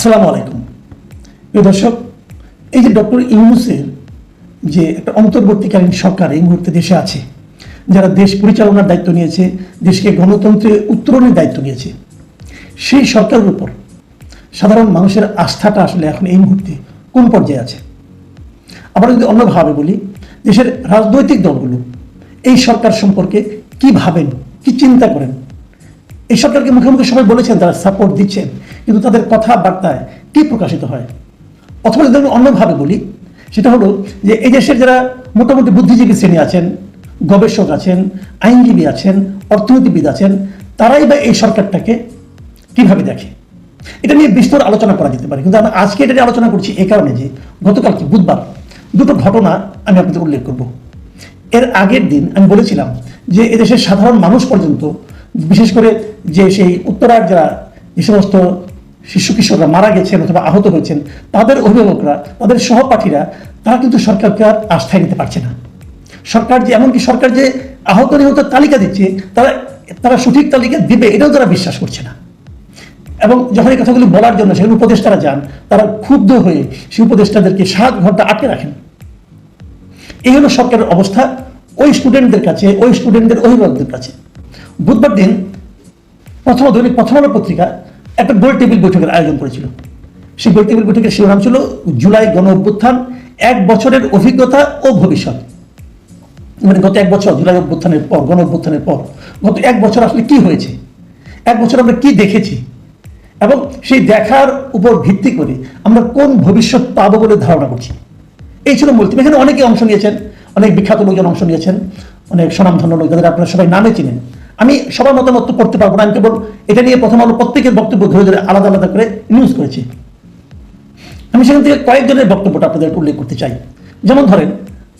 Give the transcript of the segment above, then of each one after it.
আসসালামু আলাইকুম। প্রিয় দর্শক, এই যে ডক্টর ইউনুসের যে একটা অন্তর্বর্তীকালীন সরকার এই মুহূর্তে দেশে আছে, যারা দেশ পরিচালনার দায়িত্ব নিয়েছে, দেশকে গণতন্ত্রে উত্তরণের দায়িত্ব নিয়েছে, সেই সরকারের উপর সাধারণ মানুষের আস্থাটা আসলে এখন এই মুহূর্তে কোন পর্যায়ে আছে? আবার যদি অন্যভাবে বলি, দেশের রাজনৈতিক দলগুলো এই সরকার সম্পর্কে কি ভাবেন, কি চিন্তা করেন? এই সরকারকে মুখে মুখে সবাই বলেছেন, তারা সাপোর্ট দিচ্ছেন। কিন্তু তাদের কথাবার্তায় কি প্রকাশিত হয়? অথবা যদি আমি অন্যভাবে বলি, সেটা হলো যে এই দেশের যারা মোটামুটি বুদ্ধিজীবী শ্রেণি আছেন, গবেষক আছেন, আইনজীবী আছেন, অর্থনীতিবিদ আছেন, তারাই বা এই সরকারটাকে কীভাবে দেখে? এটা নিয়ে বিস্তর আলোচনা করা যেতে পারে। কিন্তু আমি আজকে এটা নিয়ে আলোচনা করছি এই কারণে যে গতকাল কি বুধবার দুটো ঘটনা আমি আপনাদের উল্লেখ করব। এর আগের দিন আমি বলেছিলাম যে এদেশের সাধারণ মানুষ পর্যন্ত, বিশেষ করে যে সেই উত্তরার যারা যে সমস্ত শিশু কিশোররা মারা গেছেন অথবা আহত হয়েছেন, তাদের অভিভাবকরা, তাদের সহপাঠীরা, তারা কিন্তু সরকারকে আর আস্থায় নিতে পারছে না। সরকার যে এমনকি সরকার যে আহত নিহত তালিকা দিচ্ছে, তারা তারা সঠিক তালিকা দিবে, এটাও তারা বিশ্বাস করছে না। এবং যখন এই কথাগুলি বলার জন্য সেখানে উপদেষ্টারা যান, তারা ক্ষুব্ধ হয়ে সেই উপদেষ্টাদেরকে সাত ঘণ্টা আটকে রাখেন। এই হলো সরকারের অবস্থা। ওই স্টুডেন্টদের কাছে, ওই স্টুডেন্টদের অভিভাবকদের কাছে। বুধবার দিন প্রথম দৈনিক প্রথম পত্রিকা একটা গোল টেবিল বৈঠকের আয়োজন করেছিল। সেই গোল টেবিল বৈঠকের শিরোনাম ছিল জুলাই গণ অভ্যুত্থান, এক বছরের অভিজ্ঞতা ও ভবিষ্যৎ। মানে গত এক বছর, জুলাই অভ্যুত্থানের পর, গণ অভ্যুত্থানের পর। গত এক বছর আসলে কি হয়েছে? এক বছর আমরা কি দেখেছি? এবং সেই দেখার উপর ভিত্তি করে আমরা কোন ভবিষ্যৎ পাবো বলে ধারণা করছি? এই ছিল মূল এখানে অনেকে অংশ নিয়েছেন, অনেক বিখ্যাত লোকজন অংশ নিয়েছেন, অনেক স্বনামধন্য লোক যাদের আপনারা সবাই নামে চিনেন। আমি সবার মতামত তো পড়তে পারব না। আমি কেবল এটা নিয়ে প্রথম আলো প্রত্যেকের বক্তব্য ধরে ধরে আলাদা আলাদা করে নিউজ করেছি। আমি সেখান থেকে কয়েকজনের বক্তব্যটা আপনাদের উল্লেখ করতে চাই। যেমন ধরেন,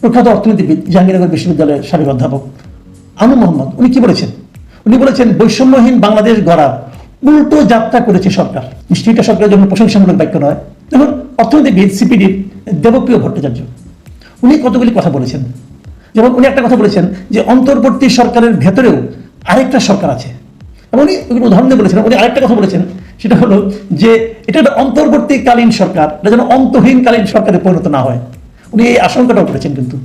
প্রখ্যাত অর্থনীতিবিদ, জাহাঙ্গীরনগর বিশ্ববিদ্যালয়ের সাবেক অধ্যাপক আনু মোহাম্মদ, উনি কি বলেছেন? উনি বলেছেন, বৈষম্যহীন বাংলাদেশ গড়া উল্টো যাত্রা করেছে সরকার। নিশ্চয়ই সরকারের জন্য প্রশংসামূলক বাক্য নয়। দেখুন, অর্থনীতিবিদ সিপিডির দেবপ্রিয় ভট্টাচার্য, উনি কতগুলি কথা বলেছেন। যেমন উনি একটা কথা বলেছেন যে, অন্তর্বর্তী সরকারের ভেতরেও আরেকটা সরকার আছে। এবং উনি উদাহরণ দিয়ে বলেছেন উনি আরেকটা কথা বলেছেন, সেটা হলো যে এটা একটা অন্তর্বর্তীকালীন সরকার, এটা যেন অন্তহীনকালীন সরকারে পরিণত না হয়। উনি এই আশঙ্কাটাও করেছেন কিন্তু।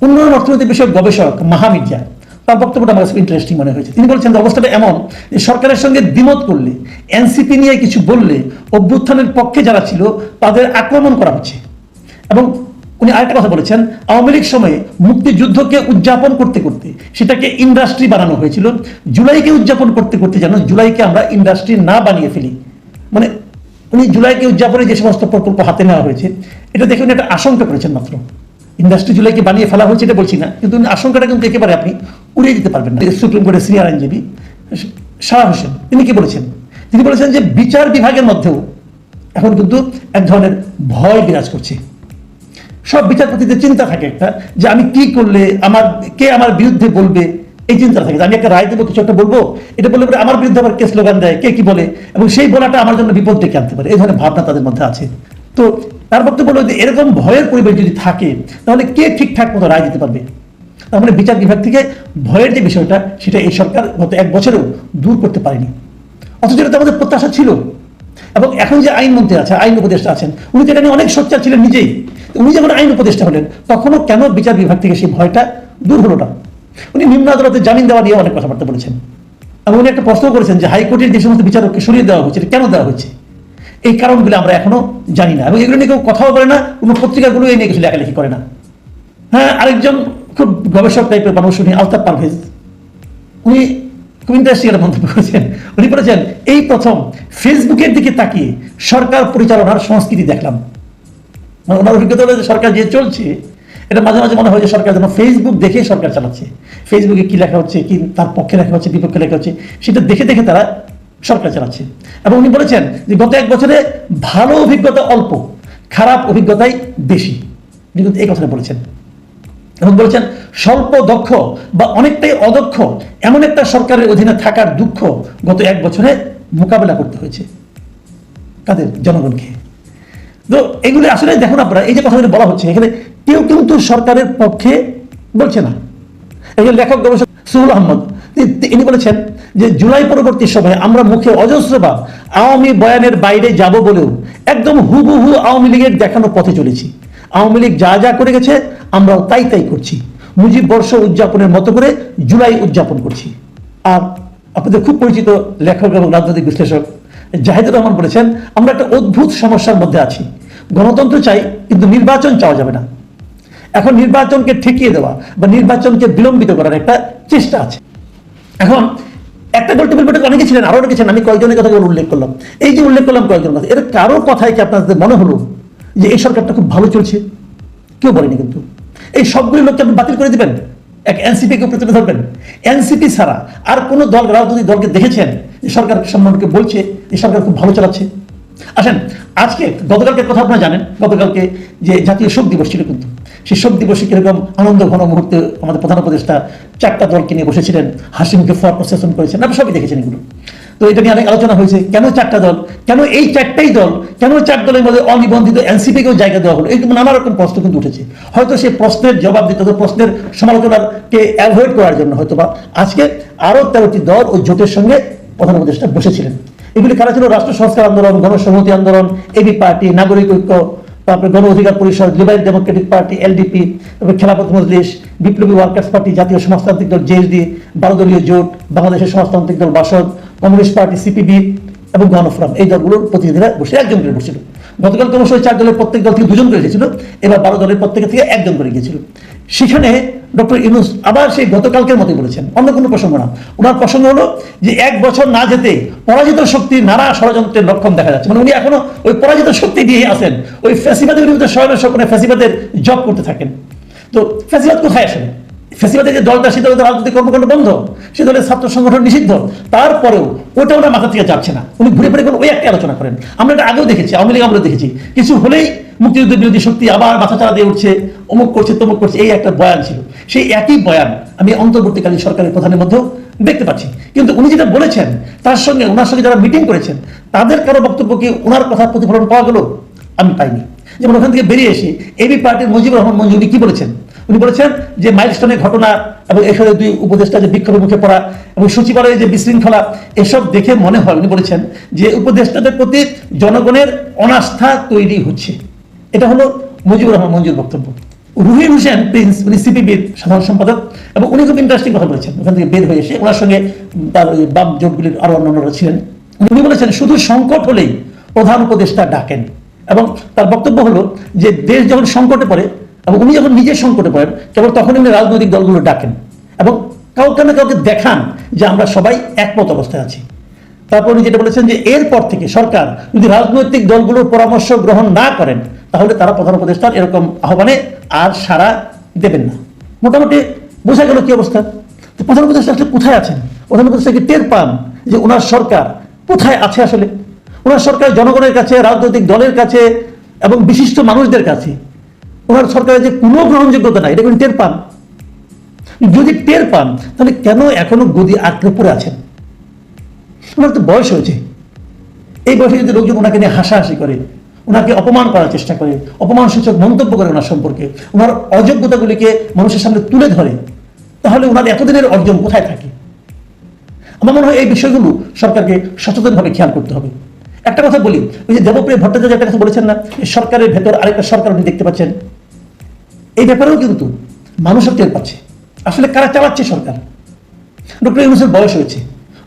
উন্নয়ন অর্থনৈতিক বিষয়ক গবেষক মাহামির্জা তার বক্তব্যটা আমার কাছে ইন্টারেস্টিং মনে হয়েছে। তিনি বলছেন অবস্থাটা এমন যে সরকারের সঙ্গে দ্বিমত করলে, এনসিপি নিয়ে কিছু বললে, অভ্যুত্থানের পক্ষে যারা ছিল, তাদের আক্রমণ করা হচ্ছে। এবং উনি আরেকটা কথা বলেছেন, আওয়ামী লীগ সময়ে মুক্তিযুদ্ধকে উদযাপন করতে করতে সেটাকে ইন্ডাস্ট্রি বানানো হয়েছিল। জুলাইকে উদযাপন করতে করতে যেন জুলাইকে আমরা ইন্ডাস্ট্রি না বানিয়ে ফেলি। মানে উনি জুলাইকে উদযাপনে যে সমস্ত প্রকল্প হাতে নেওয়া হয়েছে, এটা দেখে উনি একটা আশঙ্কা করেছেন মাত্র। ইন্ডাস্ট্রি জুলাইকে বানিয়ে ফেলা হয়েছে এটা বলছি না, কিন্তু উনি আশঙ্কাটা কিন্তু একেবারে আপনি উড়িয়ে দিতে পারবেন না। সুপ্রিম কোর্টের সিনিয়র আইনজীবী শাহ হোসেন, তিনি কি বলেছেন? তিনি বলেছেন যে বিচার বিভাগের মধ্যেও এখন কিন্তু এক ধরনের ভয় বিরাজ করছে। সব বিচারপতিদের চিন্তা থাকে একটা যে আমি কি করলে আমার, কে আমার বিরুদ্ধে বলবে? এই চিন্তা থাকে আমি একটা রায় দেবো, কিছু একটা বলব? এটা বললে পরে আমার বিরুদ্ধে আবার কে স্লোগান দেয়, কে কি বলে? এবং সেই বলাটা আমার জন্য বিপদ ডেকে আনতে পারে। এই ধরনের ভাবনা তাদের মধ্যে আছে। তো তার বক্তব্য হলো যে এরকম ভয়ের পরিবেশ যদি থাকে, তাহলে কে ঠিকঠাক মতো রায় দিতে পারবে? তার মানে বিচার বিভাগ থেকে ভয়ের যে বিষয়টা, সেটা এই সরকার গত এক বছরেও দূর করতে পারেনি। অথচ এটা আমাদের প্রত্যাশা ছিল। এবং এখন যে আইনমন্ত্রী আছে, আইন উপদেষ্টা আছেন, উনি তো এটা নিয়ে অনেক সোচ্চার ছিলেন নিজেই। উনি যখন আইন উপদেষ্টা হলেন, তখনও কেন বিচার বিভাগ থেকে সেই ভয়টা দূর হলো না? উনি নিম্ন আদালতে জামিন দেওয়া নিয়ে অনেক কথাবার্তা বলেছেন। এবং উনি একটা প্রশ্ন করেছেন যে হাইকোর্টের যে সমস্ত বিচারককে সরিয়ে দেওয়া এটা কেন দেওয়া হয়েছে? এই কারণগুলো আমরা এখনও জানি না। এবং এগুলো নিয়ে কেউ কথাও বলে না, কোনো পত্রিকাগুলো এই নিয়ে কিছু লেখালেখি করে না। হ্যাঁ আরেকজন খুব গবেষক টাইপের মানুষ, উনি আলতাফ পারভেজ। উনি খুব ইন্টারেস্টিং একটা মন্তব্য করেছেন। উনি বলেছেন, এই প্রথম ফেসবুকের দিকে তাকিয়ে সরকার পরিচালনার সংস্কৃতি দেখলাম। ওনার অভিজ্ঞতা হলো যে সরকার যে চলছে, এটা মাঝে মাঝে মনে হয় যে সরকার যেন ফেসবুক দেখে সরকার চালাচ্ছে। ফেসবুকে কি লেখা হচ্ছে, কি তার পক্ষে লেখা হচ্ছে, বিপক্ষে লেখা হচ্ছে, সেটা দেখে দেখে তারা সরকার চালাচ্ছে। এবং উনি বলেছেন যে গত এক বছরে ভালো অভিজ্ঞতা অল্প, খারাপ অভিজ্ঞতাই বেশি। উনি কিন্তু এই কথাটা বলেছেন। এবং বলেছেন, স্বল্প দক্ষ বা অনেকটাই অদক্ষ এমন একটা সরকারের অধীনে থাকার দুঃখ গত এক বছরে মোকাবেলা করতে হয়েছে। কাদের জনগণকে। তো এগুলি আসলে দেখুন আপনারা, এই যে কথাগুলো বলা হচ্ছে, এখানে কেউ কিন্তু সরকারের পক্ষে বলছে না। যে লেখক গবেষক সুহুল আহমদ তিনি বলেছেন যে জুলাই পরবর্তী সময়ে আমরা মুখে অজস্রবার আওয়ামী বয়ানের বাইরে যাব বলেও একদম হুবহু আওয়ামী লীগের দেখানো পথে চলেছি। আওয়ামী লীগ যা যা করে গেছে, আমরাও তাই তাই করছি। মুজিব বর্ষ উদযাপনের মতো করে জুলাই উদযাপন করছি। আর আপনাদের খুব পরিচিত লেখক এবং রাজনৈতিক বিশ্লেষক জাহিদুর রহমান বলেছেন, আমরা একটা অদ্ভুত সমস্যার মধ্যে আছি। গণতন্ত্র চাই, কিন্তু নির্বাচন চাওয়া যাবে না। এখন নির্বাচনকে ঠেকিয়ে দেওয়া বা নির্বাচনকে বিলম্বিত করার একটা চেষ্টা আছে। এখন, একটা গোল টেবিল বৈঠক অনেকে ছিলেন, আরও অনেকে ছিলেন, আমি কয়েকজনের কথা উল্লেখ করলাম। এই যে উল্লেখ করলাম কয়েকজন কথা এর কারও কথায় কি আপনাদের মনে হলো যে এই সরকারটা খুব ভালো চলছে? কেউ বলেনি কিন্তু। এই সবগুলি লোককে আপনি বাতিল করে দিবেন? এক এনসিপি কে উপরে ধরবেন? এনসিপি ছাড়া আর কোনো দল, রাজনৈতিক দলকে দেখেছেন? যে সরকার সম্মানকে বলছে যে সরকার খুব ভালো চালাচ্ছে। আসেন, আজকে গতকালকে কথা আপনারা জানেন, গতকালকে যে জাতীয় শোক দিবস ছিল কিন্তু, সেই শোক দিবসে কীরকম আনন্দ ঘন মুহূর্তে আমাদের প্রধান উপদেষ্টা চারটা দলকে নিয়ে বসেছিলেন, হাসিমুখে ফর প্রসেশন করেছেন, আপনারা সবই দেখেছেন এগুলো। তো এটা নিয়ে অনেক আলোচনা হয়েছে, কেন চারটা দল, কেন এই চারটাই দল, কেন চার দলের মধ্যে অনিবন্ধিত এনসিপি কেও জায়গা দেওয়া হলো, এরকম নানা রকম প্রশ্ন কিন্তু উঠেছে। হয়তো সেই প্রশ্নের জবাব দিতে হতো, প্রশ্নের সমালোচনাকে অ্যাভয়েড করার জন্য হয়তো বা আজকে আরও তেরোটি দল ওই জোটের সঙ্গে প্রধান উপদেষ্টা বসেছিলেন। এগুলি কারা ছিল? রাষ্ট্র সংস্কার আন্দোলন, গণসংহতি আন্দোলন এবি পার্টি, নাগরিক ঐক্য, তারপরে গণ অধিকার পরিষদ, লিবারেল ডেমোক্রেটিক পার্টি এলডিপি তারপরে খেলাপথ মজলিস, বিপ্লবী ওয়ার্কার্স পার্টি, জাতীয় সমাজতান্ত্রিক দল জেএসডি বারোদলীয় জোট, বাংলাদেশের সমাজতান্ত্রিক দল, বাসদ, কমিউনিস্ট পার্টি সিপিবি এবং গণফোরাম এই দলগুলোর প্রতিনিধিরা বসে একজন করে বসছিল। গতকাল তো অবশ্যই চার দলের প্রত্যেক দল থেকে দুজন করে গেছিল। এবার বারো দলের প্রত্যেক থেকে একজন করে গিয়েছিল। সেখানে ডক্টর ইউনুস আবার সেই গতকালকের মতোই বলেছেন। অন্য কোনো প্রসঙ্গ না। ওনার প্রসঙ্গ হলো যে এক বছর না যেতে পরাজিত শক্তি নানা ষড়যন্ত্রের লক্ষণ দেখা যাচ্ছে। মানে উনি এখনও ওই পরাজিত শক্তি দিয়ে আসেন ওই ফ্যাসিবাদের বিরুদ্ধে স্বয়ং স্বপ্নে ফ্যাসিবাদের জব করতে থাকেন। তো ফ্যাসিবাদ কোথায় আসেন ফ্যাসিবাদের যে দলটা সে দলের রাজনৈতিক কর্মকাণ্ড বন্ধ সে দলের ছাত্র সংগঠন নিষিদ্ধ, তারপরেও ওটা মাথা থেকে যাচ্ছে না। উনি ঘুরে ফিরে ওই একটা আলোচনা করেন। আমরা এটা আগেও দেখেছি, আওয়ামী লীগ আমরা দেখেছি। কিছু হলেই মুক্তিযুদ্ধ বিরোধী শক্তি আবার মাথা চাড়া দিয়ে উঠছে, অমুক করছে, তমুক করছে, এই একটা বয়ান ছিল। সেই একই বয়ান আমি অন্তর্বর্তীকালীন সরকারের প্রধানের মধ্যেও দেখতে পাচ্ছি। কিন্তু উনি যেটা বলেছেন, তার সঙ্গে, ওনার সঙ্গে যারা মিটিং করেছেন, তাদের কারও বক্তব্য কি ওনার কথা প্রতিফলন পাওয়া গেল? আমি পাইনি। যেমন ওখান থেকে বেরিয়ে এসে এবি পার্টির মুজিবুর রহমান মঞ্জু উনি কি বলেছেন? উনি বলেছেন যে মাইলস্টোনের ঘটনা এবং এখানে দুই উপদেষ্টা যে বিক্ষোভের মুখে পড়া এবং সচিবালয়ে যে বিশৃঙ্খলা, এসব দেখে মনে হয়, উনি বলেছেন যে উপদেষ্টাদের প্রতি জনগণের অনাস্থা তৈরি হচ্ছে। এটা হলো মুজিবুর রহমান মঞ্জুর বক্তব্য। রুহির হোসেন প্রিন্স উনি সিপিবির সাধারণ সম্পাদক, এবং উনি খুব ইন্টারেস্টিং কথা বলেছেন। ওখান থেকে বের হয়ে এসে ওনার সঙ্গে তার ওই বাম জোটগুলির আরও অন্যান্যরা ছিলেন। উনি বলেছেন, শুধু সংকট হলেই প্রধান উপদেষ্টা ডাকেন। এবং তার বক্তব্য হলো যে দেশ যখন সংকটে পড়ে এবং উনি যখন নিজের সংকটে পড়েন, কেবল তখনই উনি রাজনৈতিক দলগুলো ডাকেন এবং কাউকে না কাউকে দেখান যে আমরা সবাই একমত অবস্থায় আছি। তারপর উনি যেটা বলেছেন যে, এরপর থেকে সরকার যদি রাজনৈতিক দলগুলোর পরামর্শ গ্রহণ না করেন, তাহলে তারা প্রধান উপদেষ্টার এরকম আহ্বানে আর সাড়া দেবেন না। মোটামুটি বোঝা গেল কি অবস্থা? তো প্রধান উপদেষ্টা আসলে কোথায় আছেন? প্রধান উপদেষ্টা কি টের পান যে ওনার সরকার কোথায় আছে আসলে? ওনার সরকার জনগণের কাছে, রাজনৈতিক দলের কাছে এবং বিশিষ্ট মানুষদের কাছে ওনার সরকারের যে কোনো গ্রহণযোগ্যতা নাই, এটা কিন্তু টের পান। যদি টের পান, তাহলে কেন এখনও গদি আঁকড়ে পড়ে আছেন? ওনার তো বয়স হয়েছে। এই বয়সে যদি লোকজন ওনাকে নিয়ে হাসাহাসি করে, ওনাকে অপমান করার চেষ্টা করে, অপমানসূচক মন্তব্য করে ওনার সম্পর্কে, ওনার অযোগ্যতাগুলিকে মানুষের সামনে তুলে ধরে, তাহলে ওনার এতদিনের অর্জন কোথায় থাকে? আমার মনে হয় এই বিষয়গুলো সরকারকে সচেতনভাবে খেয়াল করতে হবে। একটা কথা বলি, ওই যে দেবপ্রিয় ভট্টাচার্য একটা কথা বলেছেন না সরকারের ভেতর আরেকটা সরকার উনি দেখতে পাচ্ছেন। এই ব্যাপারেও কিন্তু মানুষও টের পাচ্ছে। আসলে কারা চালাচ্ছে সরকার? ডক্টর ইউনুসের বয়স হয়েছে।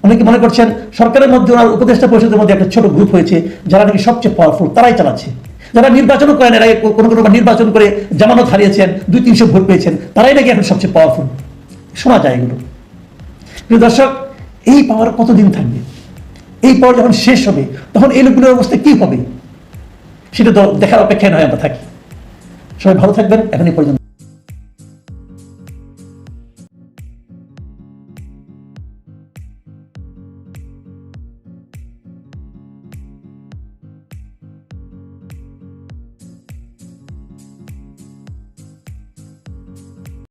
অনেকে মনে করছেন সরকারের মধ্যে ওনার উপদেষ্টা পরিষদের মধ্যে একটা ছোট গ্রুপ হয়েছে, যারা নাকি সবচেয়ে পাওয়ারফুল তারাই চালাচ্ছে। যারা নির্বাচনও করেন, এর আগে কোনো কোনো নির্বাচন করে জামানত হারিয়েছেন দুই তিনশো ভোট পেয়েছেন, তারাই নাকি এখন সবচেয়ে পাওয়ারফুল শোনা যায় এগুলো। প্রিয় দর্শক, এই পাওয়ার কতদিন থাকবে? এই পাওয়ার যখন শেষ হবে, তখন এই লোকগুলোর অবস্থা কি হবে? সেটা তো দেখার অপেক্ষায় নয়, আমরা থাকি। সবাই ভালো থাকবেন এখনই পর্যন্ত।